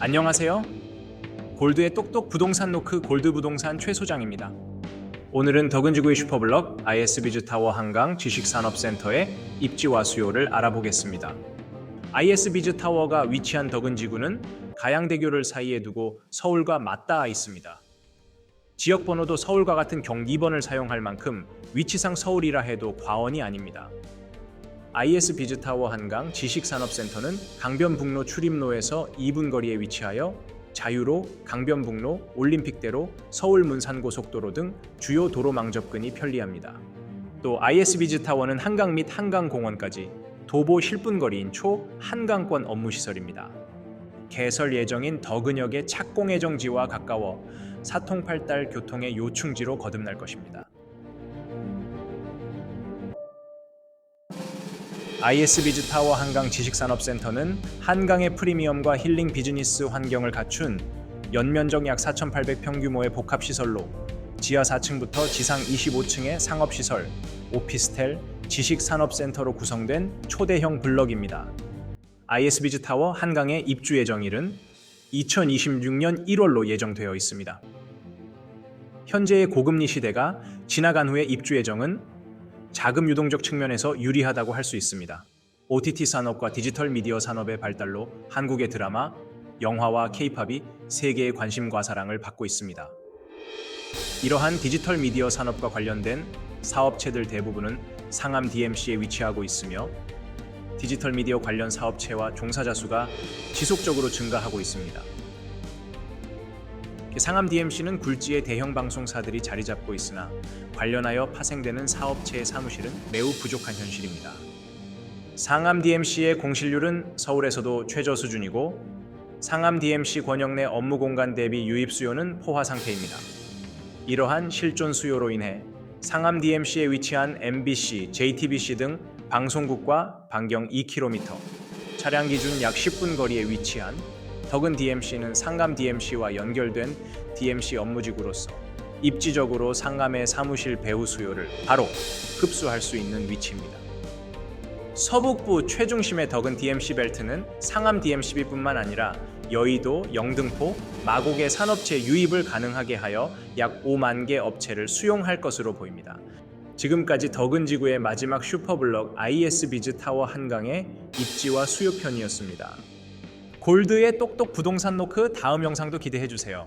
안녕하세요. 골드의 똑똑 부동산 노크 골드 부동산 최 소장입니다. 오늘은 덕은지구의 슈퍼블럭 IS비즈 타워 한강 지식산업센터의 입지와 수요를 알아보겠습니다. IS비즈 타워가 위치한 덕은지구는 가양대교를 사이에 두고 서울과 맞닿아 있습니다. 지역 번호도 서울과 같은 경기번을 사용할 만큼 위치상 서울이라 해도 과언이 아닙니다. IS 비즈타워 한강 지식산업센터는 강변북로 출입로에서 2분 거리에 위치하여 자유로, 강변북로, 올림픽대로, 서울 문산고속도로 등 주요 도로 망 접근이 편리합니다. 또 IS 비즈타워는 한강 및 한강공원까지 도보 10분 거리인 초 한강권 업무시설입니다. 개설 예정인 덕은역의 착공예정지와 가까워 사통팔달 교통의 요충지로 거듭날 것입니다. IS비즈 타워 한강 지식산업센터는 한강의 프리미엄과 힐링 비즈니스 환경을 갖춘 연면적 약 4,800평 규모의 복합시설로 지하 4층부터 지상 25층의 상업시설, 오피스텔, 지식산업센터로 구성된 초대형 블럭입니다. IS비즈 타워 한강의 입주 예정일은 2026년 1월로 예정되어 있습니다. 현재의 고금리 시대가 지나간 후의 입주 예정은 자금 유동적 측면에서 유리하다고 할 수 있습니다. OTT 산업과 디지털 미디어 산업의 발달로 한국의 드라마, 영화와 케이팝이 세계의 관심과 사랑을 받고 있습니다. 이러한 디지털 미디어 산업과 관련된 사업체들 대부분은 상암 DMC에 위치하고 있으며 디지털 미디어 관련 사업체와 종사자 수가 지속적으로 증가하고 있습니다. 상암 DMC는 굴지의 대형 방송사들이 자리 잡고 있으나 관련하여 파생되는 사업체의 사무실은 매우 부족한 현실입니다. 상암 DMC의 공실률은 서울에서도 최저 수준이고 상암 DMC 권역 내 업무 공간 대비 유입 수요는 포화 상태입니다. 이러한 실존 수요로 인해 상암 DMC에 위치한 MBC, JTBC 등 방송국과 반경 2km, 차량 기준 약 10분 거리에 위치한 덕은 DMC는 상암 DMC와 연결된 DMC 업무지구로서 입지적으로 상암의 사무실 배후 수요를 바로 흡수할 수 있는 위치입니다. 서북부 최중심의 덕은 DMC 벨트는 상암 DMCB뿐만 아니라 여의도, 영등포, 마곡의 산업체 유입을 가능하게 하여 약 5만 개 업체를 수용할 것으로 보입니다. 지금까지 덕은 지구의 마지막 슈퍼블럭 IS 비즈 타워 한강의 입지와 수요 편이었습니다. 골드의 똑똑 부동산 노크 다음 영상도 기대해 주세요.